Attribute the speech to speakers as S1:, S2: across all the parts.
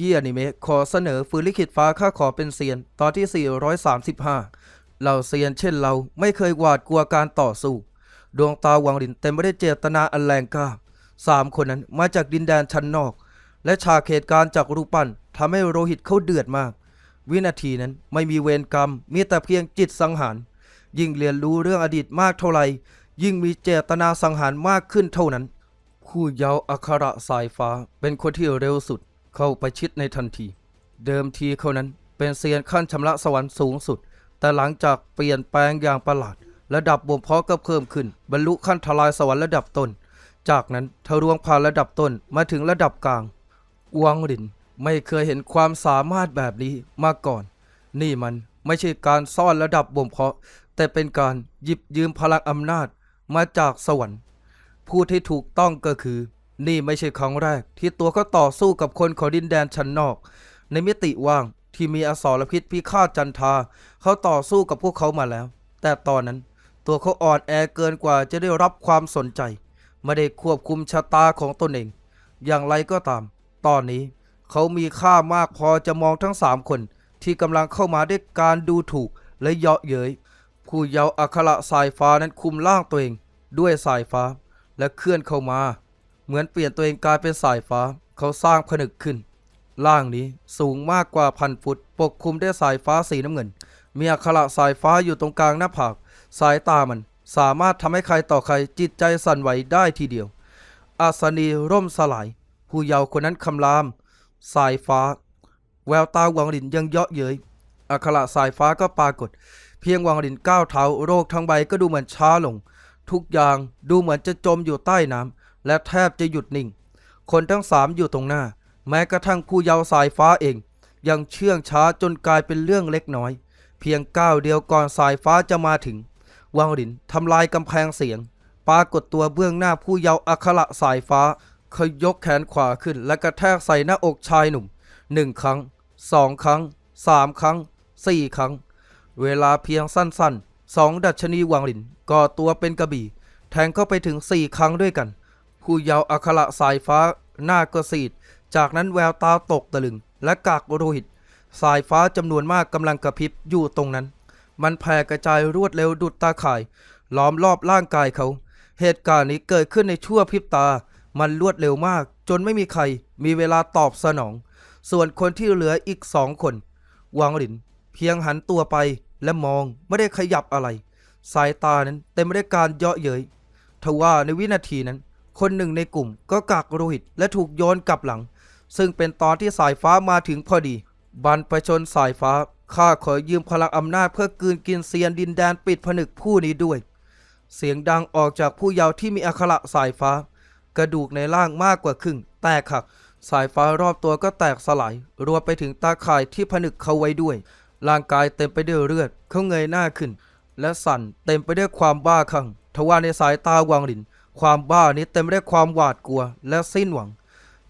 S1: ยี้อนิเมะขอเสนอฟื้นลิขิตฟ้าข้าขอเป็นเซียน ตอนที่ 435 เหล่าเซียนเช่นเราไม่เคยหวาดกลัวการต่อสู้ ดวงตาหวังลินเต็มไปด้วยเจตนาอันแรงกล้าสามคนนั้นมาจากดินแดนชั้นนอก และฉากเหตุการณ์จากรูปปั้นทำให้โรหิตเขาเดือดมาก วินาทีนั้นไม่มีเวรกรรม มีแต่เพียงจิตสังหาร ยิ่งเรียนรู้เรื่องอดีตมากเท่าไหร่ยิ่งมีเจตนาสังหารมากขึ้นเท่านั้น คู่เยาว์อัคระสายฟ้าเป็นคนที่เร็วสุด เข้าไปชิดในทันที เดิมทีเขานั้นเป็นเซียนขั้นชำระสวรรค์สูงสุด แต่หลังจากเปลี่ยนแปลงอย่างประหลาด ระดับบ่มเพาะก็เพิ่มขึ้น บรรลุขั้นทลายสวรรค์ระดับต้น จากนั้นทะลวงผ่านระดับต้นมาถึงระดับกลางอวงหลินไม่เคยเห็นความสามารถแบบนี้มาก่อน นี่มันไม่ใช่การซ่อนระดับบ่มเพาะ แต่เป็นการหยิบยืมพลังอำนาจมาจากสวรรค์พูดที่ถูกต้องก็คือ นี่ไม่ใช่ครั้งแรก ที่ตัวเขาต่อสู้กับคนของดินแดนชั้นนอก ในมิติว่างที่มีอสรพิษพิฆาตจันทา เขาต่อสู้กับพวกเขามาแล้ว แต่ตอนนั้น ตัวเขาอ่อนแอเกินกว่าจะได้รับความสนใจ ไม่ได้ควบคุมชะตาของตนเอง อย่างไรก็ตาม ตอนนี้เขามีค่ามากพอจะมองทั้งสามคน ที่กำลังเข้ามาด้วยการดูถูกและเยาะเย้ยผู้เยาว์อัคระสายฟ้านั้นคุมร่างตัวเอง ด้วยสายฟ้าและเคลื่อนเข้ามา เหมือนเปลี่ยนตัวเองกลายเป็นสายฟ้า เขาสร้างผนึกขึ้นร่างนี้สูงมากกว่าพันฟุต ปกคลุมด้วยสายฟ้าสีน้ำเงิน มีอัคระสายฟ้าอยู่ตรงกลางหน้าผาก สายตามันสามารถทำให้ใครต่อใครจิตใจสั่นไหวได้ทีเดียว อาสนีร่มสลาย ผู้เยาว์คนนั้นคำราม สายฟ้า แววตาวังหลินยังเยาะเย้ยอัคระสายฟ้าก็ปรากฏ เพียงวังหลินก้าวเท้าโรคทั้งใบก็ดูเหมือนช้าลง ทุกอย่างดูเหมือนจะจมอยู่ใต้น้ำ และแทบจะหยุดนิ่ง คนทั้งสามอยู่ตรงหน้า แม้กระทั่งผู้เยาว์สายฟ้าเอง ยังเชื่องช้าจนกลายเป็นเรื่องเล็กน้อย เพียงก้าวเดียวก่อนสายฟ้าจะมาถึง วังหลินทำลายกำแพงเสียง ปรากฏตัวเบื้องหน้าผู้เยาว์อัคระสายฟ้าเขายกแขนขวาขึ้น และกระแทกใส่หน้าอกชายหนุ่มหนึ่งครั้งสองครั้งสามครั้งสี่ครั้ง เวลาเพียงสั้นๆสองดัชนีวังหลินก่อตัวเป็นกระบี่ แทงเข้าไปถึงสี่ครั้งด้วยกัน ผู้เยาว์อัคระสายฟ้าหน้าก็ซีดจากนั้นแววตาตกตะลึง และกากโรหิต สายฟ้าจำนวนมากกำลังกระพริบอยู่ตรงนั้น มันแผ่กระจายรวดเร็วดุดตาข่าย ล้อมรอบร่างกายเขา เหตุการณ์นี้เกิดขึ้นในชั่วพริบตา มันรวดเร็วมาก จนไม่มีใครมีเวลาตอบสนอง ส่วนคนที่เหลืออีกสองคนวางหลิน เพียงหันตัวไปและมองไม่ได้ขยับอะไร สายตานั้นเต็มไปด้วยการเยาะเย้ยทว่าในวินาทีนั้น คนหนึ่งในกลุ่มก็กักโรหิตและถูกโยนกลับหลัง ซึ่งเป็นตอนที่สายฟ้ามาถึงพอดี บันประชนสายฟ้าข้าขอยืมพลังอำนาจเพื่อกลืนกินเซียนดินแดนปิดผนึกผู้นี้ด้วย เสียงดังออกจากผู้เยาว์ที่มีอัคระสายฟ้า กระดูกในร่างมากกว่าครึ่ง แตกหัก สายฟ้ารอบตัวก็แตกสลาย รวมไปถึงตาข่ายที่ผนึกเขาไว้ด้วย ร่างกายเต็มไปด้วยเลือดเขาเงยหน้าขึ้น และสั่นเต็มไปด้วยความบ้าคลั่งทว่าในสายตาวางหลิน ความบ้านี้เต็มไปด้วยความหวาดกลัวและสิ้นหวัง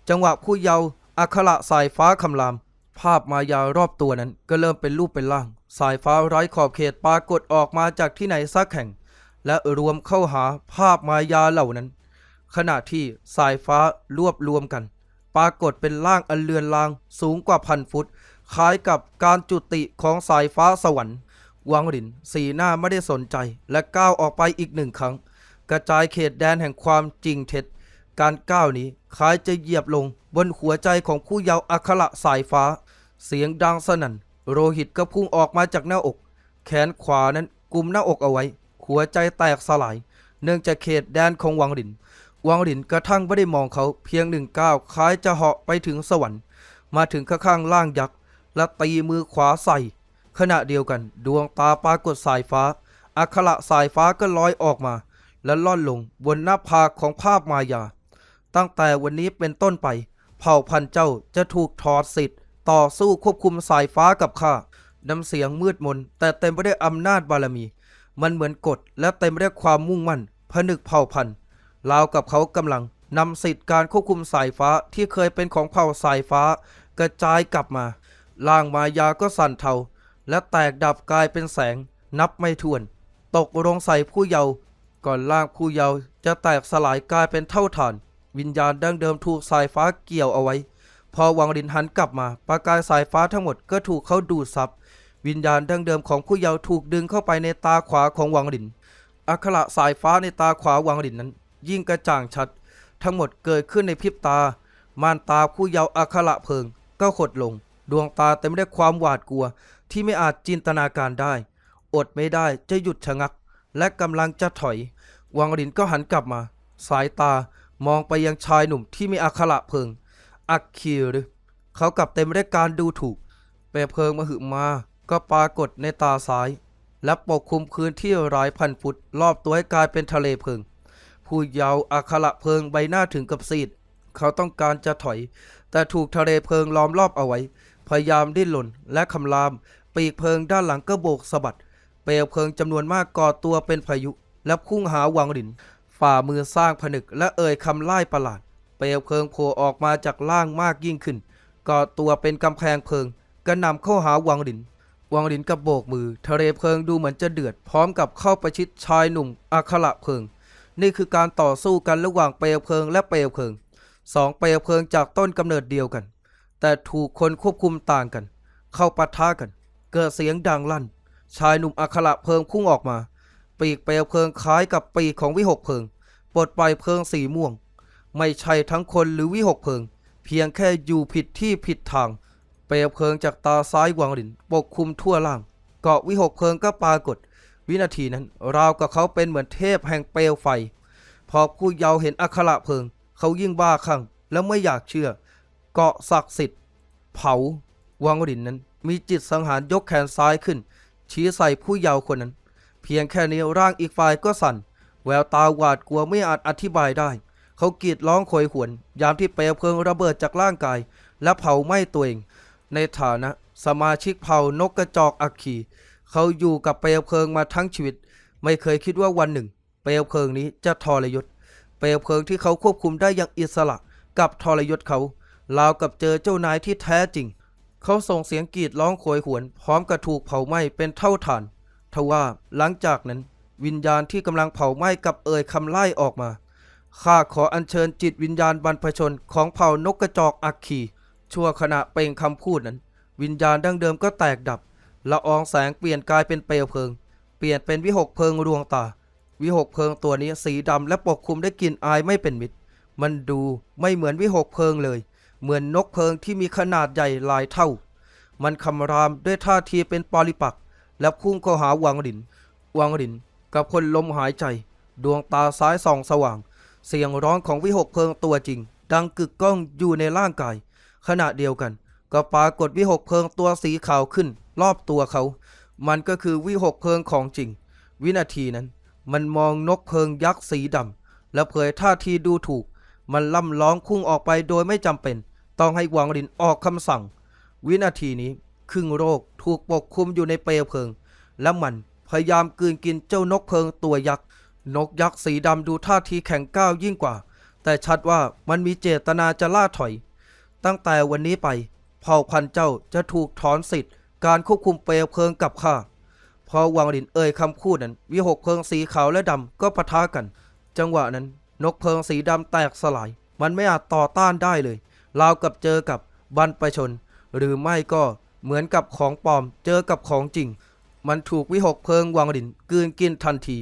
S1: จังหวะผู้เยาว์อัคระสายฟ้าคำราม ภาพมายารอบตัวนั้นก็เริ่มเป็นรูปเป็นร่าง สายฟ้าไร้ขอบเขตปรากฏออกมาจากที่ไหนสักแห่ง และรวมเข้าหาภาพมายาเหล่านั้น ขณะที่สายฟ้ารวบรวมกัน ปรากฏเป็นร่างอันเลือนลางสูงกว่าพันฟุต คล้ายกับการจุติของสายฟ้าสวรรค์ วังหลินสีหน้าไม่ได้สนใจและก้าวออกไปอีกหนึ่งครั้ง ระจายเขตแดนแห่งความจริงเท็จ การก้าวนี้คล้ายจะเหยียบลงบนหัวใจของผู้เยาว์อัคระสายฟ้า เสียงดังสนั่น โรหิตก็พุ่งออกมาจากหน้าอก แขนขวานั้นกุมหน้าอกเอาไว้ หัวใจแตกสลาย เนื่องจากเขตแดนของวังหลิน วังหลินกระทั่งไม่ได้มองเขาเพียงหนึ่งก้าวคล้ายจะเหาะไปถึงสวรรค์ มาถึงข้างล่างยักษ์และตีมือขวาใส่ ขณะเดียวกัน ดวงตาปรากฏสายฟ้าอัคระสายฟ้าก็ลอยออกมา และล่อนลงบนหน้าผากของภาพมายา ตั้งแต่วันนี้เป็นต้นไป เผ่าพันธุ์เจ้าจะถูกถอดสิทธิ์ ต่อสู้ควบคุมสายฟ้ากับข้าน้ำเสียงมืดมน แต่เต็มไปด้วยอำนาจบารมี มันเหมือนกฎและเต็มไปด้วยความมุ่งมั่นผนึกเผ่าพันธุ์ราวกับเขากำลังนำสิทธิ์การควบคุมสายฟ้าที่เคยเป็นของเผ่าสายฟ้า กระจายกลับมาล่างมายาก็สั่นเทา และแตกดับกลายเป็นแสง นับไม่ถ้วน ตกลงใส่ผู้เยาว์ ก่อนล่างผู้เยาว์จะแตกสลายกลายเป็นเท่าฐาน วิญญาณดั้งเดิมถูกสายฟ้าเกี่ยวเอาไว้ พอวังลินหันกลับมาประกายสายฟ้าทั้งหมดก็ถูกเขาดูดซับวิญญาณดั้งเดิมของผู้เยาว์ถูกดึงเข้าไปในตาขวาของวังลินอัคระสายฟ้าในตาขวาวังลินนั้น ยิ่งกระจ่างชัด ทั้งหมดเกิดขึ้นในพริบตา ม่านตาผู้เยาว์อัคระเพิง ก็ขดลง ดวงตาเต็มไปด้วยความหวาดกลัว ที่ไม่อาจจินตนาการได้ อดไม่ได้จะหยุดชะงัก และกำลังจะถอย วังลินก็หันกลับมา สายตามองไปยังชายหนุ่มที่มีอัคระเพิง อักคีรเขากลับเต็มด้วยการดูถูก เปลวเพลิงมหึมา ก็ปรากฏในตาซ้าย และปกคลุมพื้นที่หลายพันฟุตรอบตัวให้กลายเป็นทะเลเพิง ผู้เยาว์อัคระเพิงใบหน้าถึงกับซีด เขาต้องการจะถอย แต่ถูกทะเลเพิงล้อมรอบเอาไว้ พยายามดิ้นหล่นและคำราม ปีกเพิงด้านหลังก็โบกสะบัด เปลวเพลิงจำนวนมากก่อตัวเป็นพายุ และพุ่งหาวังหลิน ฝ่ามือสร้างผนึกและเอ่ยคำไล่ประหลาด เปลวเพลิงโผล่ออกมาจากล่างมากยิ่งขึ้น ก่อตัวเป็นกำแพงเพลิงกระนำเข้าหาวังหลิน วังหลินกับโบกมือ ทะเลเพลิงดูเหมือนจะเดือดพร้อมกับเข้าประชิดชายหนุ่มอัคระเพลิง นี่คือการต่อสู้กันระหว่างเปลวเพลิงและเปลวเพลิงสองเปลวเพลิงจากต้นกำเนิดเดียวกัน แต่ถูกคนควบคุมต่างกัน เข้าปะทะกัน เกิดเสียงดังลั่น ชายหนุ่มอัคระเพลิงพุ่งออกมา ปีกเปลวเพลิงคล้ายกับปีกของวิหกเพลิง ปลดปล่อยเพลิงสีม่วง ไม่ใช่ทั้งคนหรือวิหกเพลิง เพียงแค่อยู่ผิดที่ผิดทาง เปลวเพลิงจากตาซ้ายวังหลินปกคลุมทั่วล่าง เกาะวิหกเพลิงก็ปรากฏ วินาทีนั้นราวกับเขาเป็นเหมือนเทพแห่งเปลวไฟ พอผู้เยาว์เห็นอัคระเพลิง เขายิ่งบ้าคลั่งและไม่อยากเชื่อ เกาะศักดิ์สิทธิ์เผาวังหลินนั้นมีจิตสังหารยกแขนซ้ายขึ้น ชี้ใส่ผู้เยาว์คนนั้น เพียงแค่นี้ร่างอีกฝ่ายก็สั่น แววตาหวาดกลัวไม่อาจอธิบายได้ เขากรีดร้องโคยหวน ยามที่เปลวเพลิงระเบิดจากร่างกาย และเผาไหม้ตัวเอง ในฐานะ สมาชิกเผ่านกกระจอกอัคคีเขาอยู่กับเปลวเพลิงมาทั้งชีวิต ไม่เคยคิดว่าวันหนึ่ง เปลวเพลิงนี้จะทรยศเปลวเพลิงที่เขาควบคุมได้อย่างอิสระกับทรยศเขาราวกับเจอเจ้านายที่แท้จริง เขาส่งเสียงกรีดร้องโคยหวน พร้อมกับถูกเผาไหม้เป็นเท่าฐานทว่าหลังจากนั้น วิญญาณที่กำลังเผาไหม้กับเอ่ยคำไล่ออกมาข้าขออัญเชิญจิตวิญญาณบรรพชนของเผ่านกกระจอกอัคคีชั่วขณะเป่งคำพูดนั้น วิญญาณดั้งเดิมก็แตกดับละอองแสงเปลี่ยนกลายเป็นเปลวเพลิง เปลี่ยนเป็นวิหกเพลิงรวงตา วิหกเพลิงตัวนี้สีดำและปกคลุมด้วยกลิ่นอายไม่เป็นมิตร มันดูไม่เหมือนวิหกเพลิงเลย เหมือนนกเพลิงที่มีขนาดใหญ่หลายเท่า มันคำรามด้วยท่าทีเป็นปอลิปักษ์และพุ่งเข้าหาวังหลิน วังหลินกับคนลมหายใจ ดวงตาซ้ายส่องสว่าง เสียงร้องของวิหกเพลิงตัวจริง ดังกึกก้องอยู่ในร่างกาย ขณะเดียวกัน ก็ปรากฏวิหกเพลิงตัวสีขาวขึ้น รอบตัวเขา มันก็คือวิหกเพลิงของจริง วินาทีนั้น มันมองนกเพลิงยักษ์สีดำและเผยท่าทีดูถูก มันล่ำร้องพุ่งออกไปโดยไม่จำเป็น ต้องให้วังลินออกคำสั่ง วินาทีนี้ครึ่งโรคถูกปกคลุมอยู่ในเปลวเพลิง และมันพยายามกืนกินเจ้านกเพลิงตัวยักษ์นกยักษ์สีดำดูท่าทีแข็งก้าวยิ่งกว่า แต่ชัดว่ามันมีเจตนาจะล่าถอย ตั้งแต่วันนี้ไปเผ่าพันธุ์เจ้าจะถูกถอนสิทธิ์ การควบคุมเปลวเพลิงกับข้าพอวังลินเอ่ยคำพูดนั้น วิหกเพลิงสีขาวและดำก็ปะทะกัน จังหวะนั้น นกเพลิงสีดำแตกสลาย มันไม่อาจต่อต้านได้เลย ราวกับเจอกับบรรพชน หรือไม่ก็เหมือนกับของปลอมเจอกับของจริง มันถูกวิหกเพลิงวังลินกืนกินทันที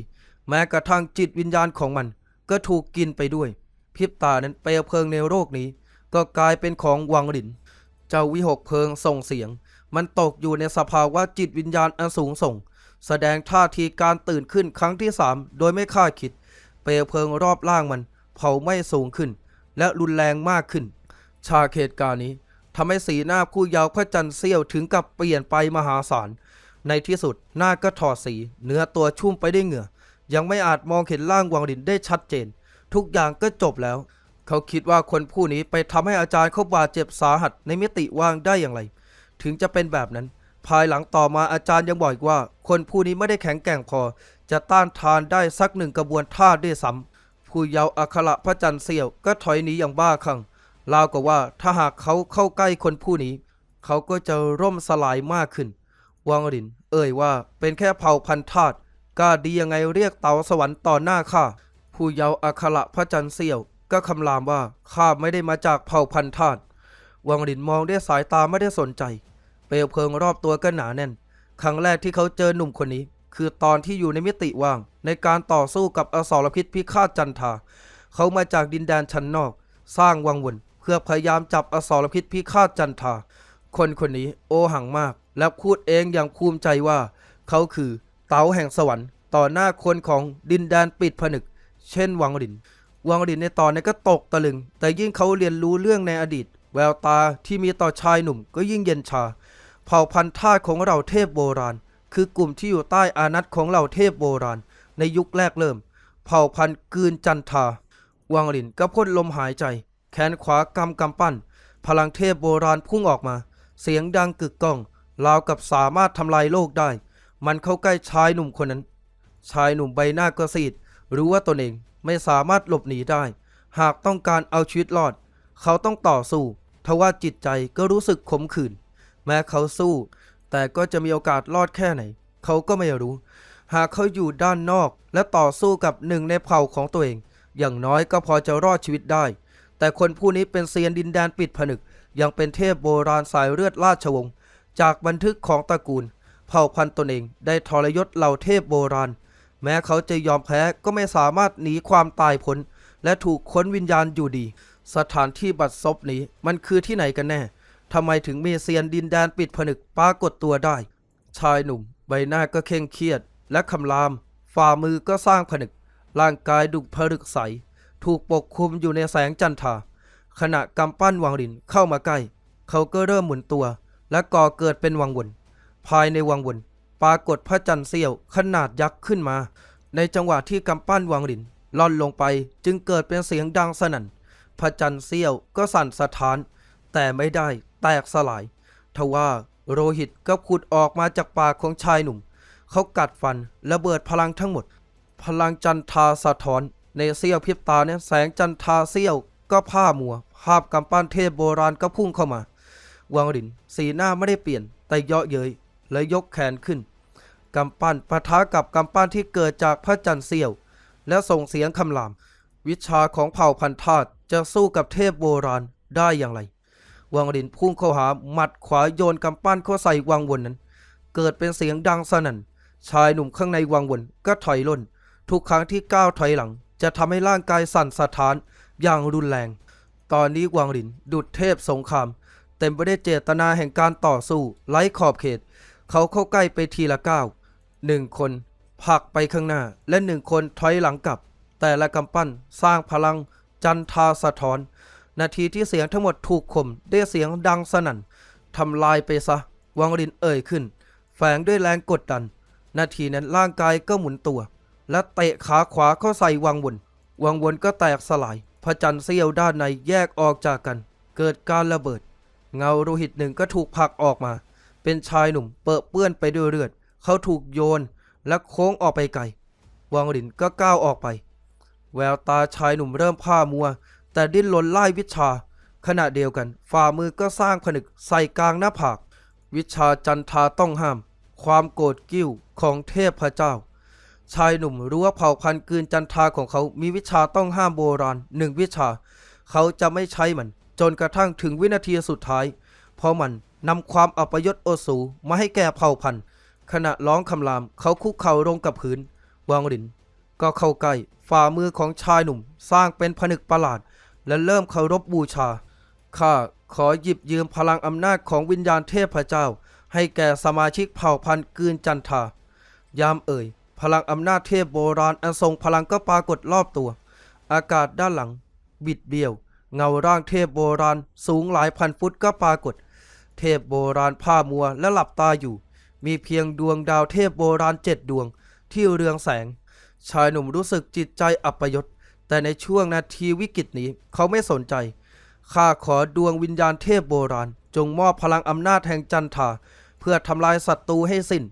S1: แม้กระทั่งจิตวิญญาณของมัน ก็ถูกกินไปด้วยพริบตานั้นเปลวเพลิงในโลกนี้ ก็กลายเป็นของวังลิน เจ้าวิหกเพลิงส่งเสียง มันตกอยู่ในสภาวะจิตวิญญาณอันสูงส่ง แสดงท่าทีการตื่นขึ้นครั้งที่สามโดยไม่คาดคิด เปลวเพลิงรอบล่างมัน เผาไหม้สูงขึ้น และรุนแรงมากขึ้น ชาเหตุการณ์นี้ทำให้สีหน้าผู้เยาวพระจันทร์เสี้ยวถึงกับเปลี่ยนไปมหาศาล ในที่สุดหน้าก็ถอดสี เนื้อตัวชุ่มไปด้วยเหงื่อ ยังไม่อาจมองเห็นร่างวังลินได้ชัดเจน ทุกอย่างก็จบแล้ว เขาคิดว่าคนผู้นี้ไปทำให้อาจารย์เขาบาดเจ็บสาหัสในมิติว่างได้อย่างไร ถึงจะเป็นแบบนั้น ภายหลังต่อมาอาจารย์ยังบอกอีกว่า คนผู้นี้ไม่ได้แข็งแกร่งพอ จะต้านทานได้สักหนึ่งกระบวนท่าด้วยซ้ำผู้เยาว์อัคระพระจันทร์เสี้ยวก็ถอยหนีอย่างบ้าคลั่ง ราวกับว่าถ้าหากเขาเข้าใกล้คนผู้นี้ เขาก็จะร่มสลายมากขึ้น วังริน เอ่ยว่าเป็นแค่เผ่าพันธุ์ทาสกล้าดียังไงเรียกเตาสวรรค์ต่อหน้าข้าผู้เยาว์อัคระพระจันทร์เสี้ยว ก็คำรามว่าข้าไม่ได้มาจากเผ่าพันธุ์ทาสวังหลินมองด้วยสายตาไม่ได้สนใจ เปลวเพลิงรอบตัวก็หนาแน่น ครั้งแรกที่เขาเจอหนุ่มคนนี้ คือตอนที่อยู่ในมิติว่าง ในการต่อสู้กับอสรพิษพิฆาตจันทา เขามาจากดินแดนชั้นนอก สร้างวังวน เพื่อพยายามจับอสรพิษพิฆาตจันทา คนคนนี้โอหังมาก และพูดเองอย่างภูมิใจว่า เขาคือเต๋าแห่งสวรรค์ ต่อหน้าคนของดินแดนปิดผนึก เช่นวังหลิน วังหลินในตอนนี้ก็ตกตะลึง แต่ยิ่งเขาเรียนรู้เรื่องในอดีต แววตาที่มีต่อชายหนุ่มก็ยิ่งเย็นชา เผ่าพันธุ์ทาสของเราเทพโบราณ คือกลุ่มที่อยู่ใต้อานัตของเราเทพโบราณ ในยุคแรกเริ่ม เผ่าพันธุ์กืนจันทาวังหลินก็พ่นลมหายใจ แขนขวากำกำปั้น พลังเทพโบราณพุ่งออกมา เสียงดังกึกก้องราวกับสามารถทำลายโลกได้ มันเข้าใกล้ชายหนุ่มคนนั้น ชายหนุ่มใบหน้าก็ซีดรู้ว่าตนเองไม่สามารถหลบหนีได้ หากต้องการเอาชีวิตรอด เขาต้องต่อสู้ทว่าจิตใจก็รู้สึกขมขื่น แม้เขาสู้ แต่ก็จะมีโอกาสรอดแค่ไหน เขาก็ไม่รู้ หากเขาอยู่ด้านนอกและต่อสู้กับหนึ่งในเผ่าของตัวเอง อย่างน้อยก็พอจะรอดชีวิตได้ แต่คนผู้นี้เป็นเซียนดินแดนปิดผนึก ยังเป็นเทพโบราณสายเลือดราชวงศ์จากบันทึกของตระกูล เผ่าพันธุ์ตนเองได้ทรยศเหล่าเทพโบราณ แม้เขาจะยอมแพ้ก็ไม่สามารถหนีความตายพ้นและถูกค้นวิญญาณอยู่ดี สถานที่บัดซบนี้มันคือที่ไหนกันแน่ทำไมถึงมีเซียนดินแดนปิดผนึกปรากฏตัวได้ ชายหนุ่ม ใบหน้าก็เคร่งเครียด และคำราม ฝ่ามือก็สร้างผนึก ร่างกายดุกผลึกใส ถูกปกคลุมอยู่ในแสงจันทราขณะกำปั้นวังหลินเข้ามาใกล้ เขาก็เริ่มหมุนตัว และก่อเกิดเป็นวังวน ภายในวังวนปรากฏพระจันทร์เสี้ยวขนาดยักษ์ขึ้นมา ในจังหวะที่กำปั้นวังหลินล่อนลงไปจึงเกิดเป็นเสียงดังสนั่น พระจันทร์เสี้ยวก็สั่นสะท้าน แต่ไม่ได้แตกสลาย ทว่าโรหิตก็ขุดออกมาจากปากของชายหนุ่ม เขากัดฟันระเบิดพลังทั้งหมด พลังจันทราสะท้อน ในเสี้ยวพริบตาเนี่ยแสงจันทราเสี้ยวก็ผ้ามัว ภาพกำปั้นเทพโบราณก็พุ่งเข้ามา วังหลินสีหน้าไม่ได้เปลี่ยน แต่เยาะเย้ยและยกแขนขึ้น กำปั้นปะทะกับกำปั้นที่เกิดจากพระจันทร์เสี้ยว และส่งเสียงคำราม วิชาของเผ่าพันธุ์ทาสจะสู้กับเทพโบราณได้อย่างไร วังหลินพุ่งเข้าหาหมัดขวาโยนกำปั้นเข้าใส่วังวนนั้น เกิดเป็นเสียงดังสนั่น ชายหนุ่มข้างในวังวนก็ถอยล่น ทุกครั้งที่ก้าวถอยหลัง จะทำให้ร่างกายสั่นสะท้านอย่างรุนแรง ตอนนี้วังหลินดุดเทพสงคราม เต็มไปด้วยเจตนาแห่งการต่อสู้ไร้ขอบเขต เขาเข้าใกล้ไปทีละก้าวหนึ่งคนผลักไปข้างหน้าและหนึ่งคนถอยหลังกลับ แต่ละกำปั้นสร้างพลังจันทราสะท้อน นาทีที่เสียงทั้งหมดถูกข่มด้วยเสียงดังสนั่นทำลายไปซะ วังรินเอ่ยขึ้น แฝงด้วยแรงกดดัน นาทีนั้นร่างกายก็หมุนตัว และเตะขาขวาเข้าใส่วังวน วังวนก็แตกสลาย พระจันทร์เสี้ยวด้านในแยกออกจากกัน เกิดการระเบิด เงาโลหิตหนึ่งก็ถูกผลักออกมา เป็นชายหนุ่มเปรอเปื้อนไปด้วยเลือด เขาถูกโยนและโค้งออกไปไกล วังรินก็ก้าวออกไป แววตาชายหนุ่มเริ่มผ้ามัว แต่ดิ้นรนไล่วิชา ขณะเดียวกัน ฝ่ามือก็สร้างผนึกใส่กลางหน้าผาก วิชาจันทาต้องห้าม ความโกรธกิ้วของเทพพเจ้า ชายหนุ่มรู้ว่าเผ่าพันธุ์กืนจันทาของเขามีวิชาต้องห้ามโบราณหนึ่งวิชา เขาจะไม่ใช้มัน จนกระทั่งถึงวินาทีสุดท้าย เพราะมันนำความอัปยศโอสูมาให้แก่เผ่าพันธุ์ขณะร้องคำรามเขาคุกเข่าลงกับพื้นวางหลิน ก็เข้าใกล้ฝ่ามือของชายหนุ่ม สร้างเป็นผนึกประหลาด และเริ่มเคารพบูชาข้าขอหยิบยืมพลังอำนาจของวิญญาณเทพเจ้า ให้แก่สมาชิกเผ่าพันธุ์กืนจันทายามเอ่ย พลังอำนาจเทพโบราณอันทรงพลังก็ปรากฏรอบตัว อากาศด้านหลัง บิดเบี้ยว เงาร่างเทพโบราณสูงหลายพันฟุตก็ปรากฏ เทพโบราณผ้ามัวและหลับตาอยู่ มีเพียงดวงดาวเทพโบราณเจ็ดดวง ที่เรืองแสง ชายหนุ่มรู้สึกจิตใจอัปยศ แต่ในช่วงนาทีวิกฤตนี้เขาไม่สนใจ ข้าขอดวงวิญญาณเทพโบราณ จงมอบพลังอำนาจแห่งจันทราเพื่อทำลายศัตรูให้สิ้น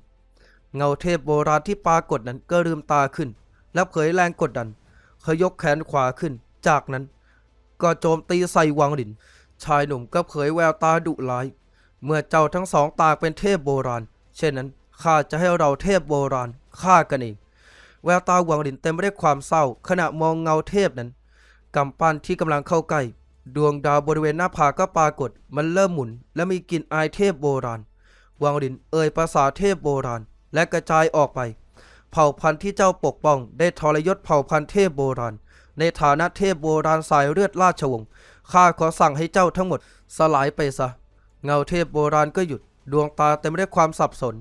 S1: เงาเทพโบราณที่ปรากฏนั้นก็ลืมตาขึ้น และเผยแรงกดดันเขายกแขนขวาขึ้น จากนั้นก็โจมตีใส่วังหลิน ชายหนุ่มก็เผยแววตาดุร้าย เมื่อเจ้าทั้งสองตากเป็นเทพโบราณ เช่นนั้นข้าจะให้เราเทพโบราณฆ่ากันเองแววตาวังหลินเต็มไปด้วยความเศร้า ขณะมองเงาเทพนั้นกำปั้นที่กำลังเข้าใกล้ดวงดาวบริเวณหน้าผาก็ปรากฏ มันเริ่มหมุน และมีกลิ่นอายเทพโบราณ วังลินเอ่ยภาษาเทพโบราณ และกระจายออกไป เผ่าพันธุ์ที่เจ้าปกป้อง ได้ทรยศเผ่าพันธุ์เทพโบราณ ในฐานะเทพโบราณสายเลือดราชวงศ์ข้าขอสั่งให้เจ้าทั้งหมดสลายไปซะ เงาเทพโบราณก็หยุดดวงตาเต็มไปด้วยความสับสน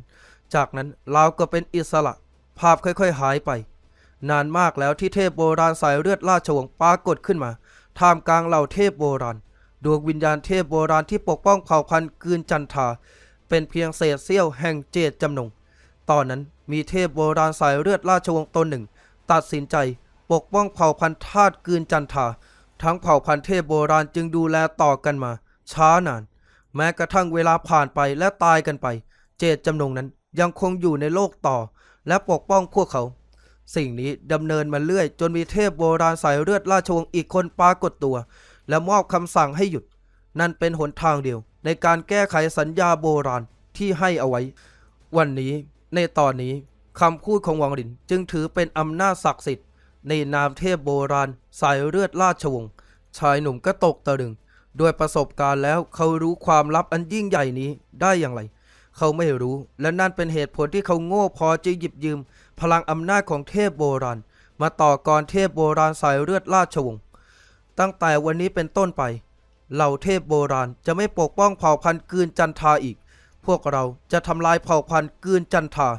S1: จากนั้นลาวก็เป็นอิสระ ภาพค่อยๆหายไป นานมากแล้วที่เทพโบราณสายเลือดราชวงศ์ปรากฏขึ้นมา ท่ามกลางเหล่าเทพโบราณ ดวงวิญญาณเทพโบราณที่ปกป้องเผ่าพันธุ์กืนจันทราเป็นเพียงเศษเสี้ยวแห่งเจตจำนง ตอนนั้นมีเทพโบราณสายเลือดราชวงศ์ตนหนึ่ง ตัดสินใจปกป้องเผ่าพันธุ์ทาสกืนจันทา ทั้งเผ่าพันธุ์เทพโบราณจึงดูแลต่อกันมา ช้านาน แม้กระทั่งเวลาผ่านไปและตายกันไป เจตจำนงนั้นยังคงอยู่ในโลกต่อ และปกป้องพวกเขา สิ่งนี้ดำเนินมาเรื่อย จนมีเทพโบราณสายเลือดราชวงศ์อีกคนปรากฏตัว และมอบคำสั่งให้หยุด นั่นเป็นหนทางเดียว ในการแก้ไขสัญญาโบราณที่ให้เอาไว้ วันนี้ ในตอนนี้คำพูดของวังหลินจึงถือเป็นอำนาจศักดิ์สิทธิ์ ในนามเทพโบราณ สายเลือดราชวงศ์ชายหนุ่มก็ตกตะลึงด้วยประสบการณ์แล้วเขารู้ความลับอันยิ่งใหญ่นี้ได้อย่างไร เขาไม่รู้และนั่นเป็นเหตุผลที่เขาโง่พอจะหยิบยืม พลังอำนาจของเทพโบราณ มาต่อกรเทพโบราณสายเลือดราชวงศ์ตั้งแต่วันนี้เป็นต้นไปเหล่าเทพโบราณจะไม่ปกป้องเผ่าพันธุ์กืนจันทาอีก วกเราจะทำลายเผ่าพันธุ์กืนจันทรา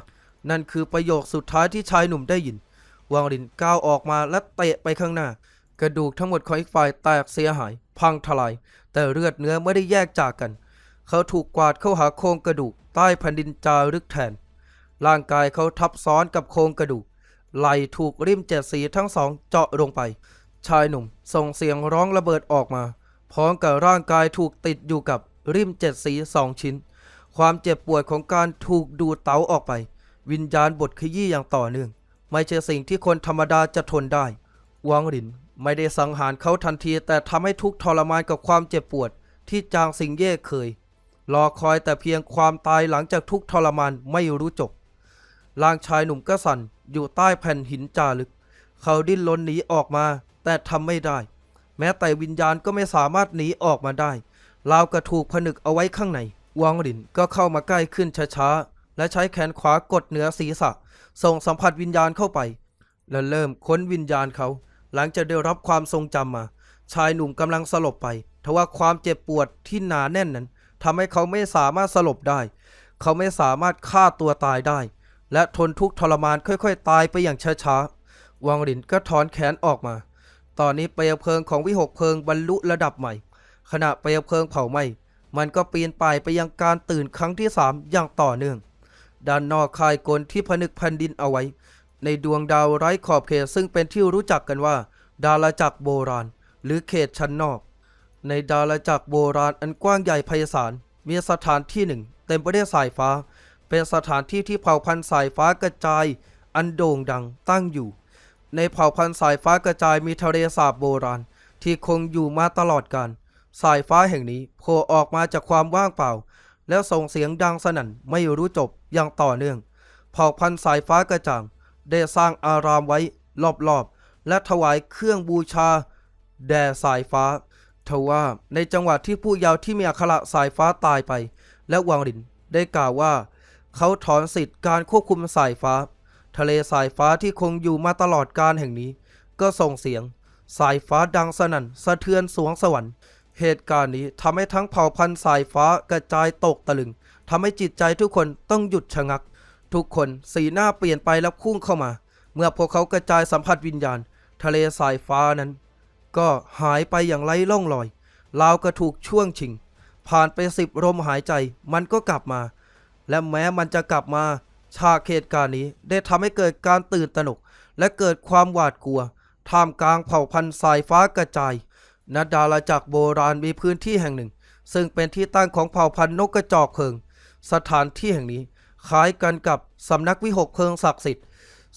S1: นั่นคือประโยคสุดท้ายที่ชายหนุ่มได้ยินวางลินก้าวออกมาและเตะไปข้างหน้า กระดูกทั้งหมดของอีกฝ่ายแตกเสียหาย พังทลาย แต่เลือดเนื้อไม่ได้แยกจากกัน เขาถูกกวาดเข้าหาโครงกระดูก ใต้แผ่นดินจารึกแทน ร่างกายเขาทับซ้อนกับโครงกระดูก ไหลถูกริมเจ็ดสีทั้งสองเจาะลงไป ชายหนุ่มส่งเสียงร้องระเบิดออกมา พร้อมกับร่างกายถูกติดอยู่กับริมเจ็ดสีสองชิ้น ความเจ็บปวดของการถูกดูดเต๋าออกไป วิญญาณบทขยี้อย่างต่อเนื่อง ไม่ใช่สิ่งที่คนธรรมดาจะทนได้ วังหลินไม่ได้สังหารเขาทันที แต่ทำให้ทุกทรมานกับความเจ็บปวดที่จางสิงเย่เคย รอคอยแต่เพียงความตายหลังจากทุกทรมานไม่รู้จบร่างชายหนุ่มก็สั่นอยู่ใต้แผ่นหินจารึก เขาดิ้นรนหนีออกมา แต่ทำไม่ได้ แม้แต่วิญญาณก็ไม่สามารถหนีออกมาได้ราวกระถูกผนึกเอาไว้ข้างใน วังหลินก็เข้ามาใกล้ขึ้นช้าๆ และใช้แขนขวากดเหนือศีรษะ ส่งสัมผัสวิญญาณเข้าไป และเริ่มค้นวิญญาณเขา หลังจากได้รับความทรงจำมา ชายหนุ่มกำลังสลบไปทว่าความเจ็บปวดที่หนาแน่นนั้นทำให้เขาไม่สามารถสลบได้ เขาไม่สามารถฆ่าตัวตายได้ และทนทุกข์ทรมานค่อยๆ ตายไปอย่างช้าๆ วังหลินก็ถอนแขนออกมา ตอนนี้เปลวเพลิงของวิหกเพลิงบรรลุระดับใหม่ ขณะเปลวเพลิงเผาไหม้ มันก็ปีนป่ายไปยังการตื่นครั้งที่สามอย่างต่อเนื่อง ด้านนอกคายกลที่ผนึกแผ่นดินเอาไว้ ในดวงดาวไร้ขอบเขตซึ่งเป็นที่รู้จักกันว่า ดาราจักรโบราณ หรือเขตชั้นนอก ในดาราจักรโบราณอันกว้างใหญ่ไพศาลมีสถานที่หนึ่ง เต็มไปด้วยสายฟ้า เป็นสถานที่ที่เผ่าพันธุ์สายฟ้ากระจาย อันโด่งดังตั้งอยู่ ในเผ่าพันธุ์สายฟ้ากระจายมีทะเลสาบโบราณ ที่คงอยู่มาตลอดกาล สายฟ้าแห่งนี้โผล่ออกมาจากความว่างเปล่า แล้วส่งเสียงดังสนั่นไม่รู้จบอย่างต่อเนื่องเผ่าพันธุ์สายฟ้ากระจ่าง ได้สร้างอารามไว้รอบๆ และถวายเครื่องบูชา แด่สายฟ้าทว่าในจังหวะที่ผู้ยาวที่มีอัคระสายฟ้าตายไป และวางหลินได้กล่าวว่า เขาถอนสิทธิ์การควบคุมสายฟ้า ทะเลสายฟ้าที่คงอยู่มาตลอดกาลแห่งนี้ ก็ส่งเสียง สายฟ้าดังสนั่นสะเทือนสวงสวรรค์ เหตุการณ์นี้ทำให้ทั้งเผ่าพันธุ์สายฟ้ากระจายตกตะลึงทำให้จิตใจทุกคนต้องหยุดชะงัก ทุกคนสีหน้าเปลี่ยนไปแล้วพุ่งเข้ามา เมื่อพวกเขากระจายสัมผัสวิญญาณ ทะเลสายฟ้านั้น ก็หายไปอย่างไร้ร่องรอยราวกระถูกช่วงชิง ผ่านไปสิบลมหายใจมันก็กลับมา และแม้มันจะกลับมาฉากเหตุการณ์นี้ได้ทำให้เกิดการตื่นตระหนก และเกิดความหวาดกลัวท่ามกลางเผ่าพันธุ์สายฟ้ากระจาย ณดาราจักรโบราณมีพื้นที่แห่งหนึ่ง ซึ่งเป็นที่ตั้งของเผ่าพันธุ์นกกระจอกเพิง สถานที่แห่งนี้คล้ายกันกับสำนักวิหกเพิงศักดิ์สิทธิ์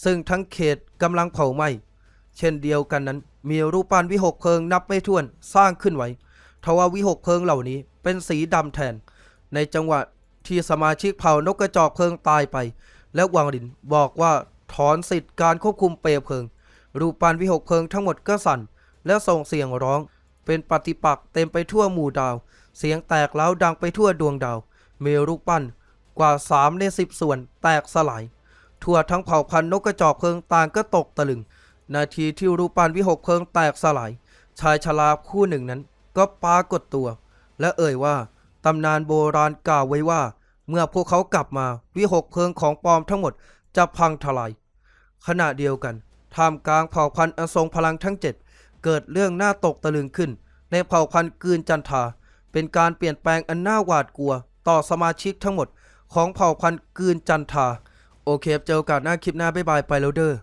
S1: ซึ่งทั้งเขตกำลังเผาไหม้เช่นเดียวกันนั้น มีรูปปั้นวิหกเพิงนับไม่ถ้วนสร้างขึ้นไว้ทว่าวิหกเพิงเหล่านี้เป็นสีดำแทน ในจังหวะที่สมาชิกเผ่านกกระจอกเพิงตายไป และวางดินบอกว่าถอนสิทธิ์การควบคุมเปลวเพลิง รูปปั้นวิหกเพิงทั้งหมดก็สั่น และส่งเสียงร้อง เป็นปฏิปักษ์เต็มไปทั่วหมู่ดาว เสียงแตกแล้วดังไปทั่วดวงดาว เมรุปั้นกว่าสามในสิบส่วนแตกสลาย ทั่วทั้งเผ่าพันธุ์นกกระจอกเพลิงต่างก็ตกตะลึง นาทีที่รูปปั้นวิหกเพลิงแตกสลาย ชายชราคู่หนึ่งนั้น ก็ปรากฏตัว และเอ่ยว่าตำนานโบราณกล่าวไว้ว่า เมื่อพวกเขากลับมาวิหกเพลิงของปลอมทั้งหมดจะพังทลาย ขณะเดียวกันท่ามกลางเผ่าพันธุ์อันทรงพลังทั้งเจ็ด เกิดเรื่องน่าตกตะลึงขึ้น ในเผ่าพันธุ์กืนจันทา เป็นการเปลี่ยนแปลงอันน่าหวาดกลัว ต่อสมาชิกทั้งหมด ของเผ่าพันธุ์กืนจันทา โอเคเจอโอกาสหน้าคลิปหน้าบ๊ายบายไปแล้วเด้อ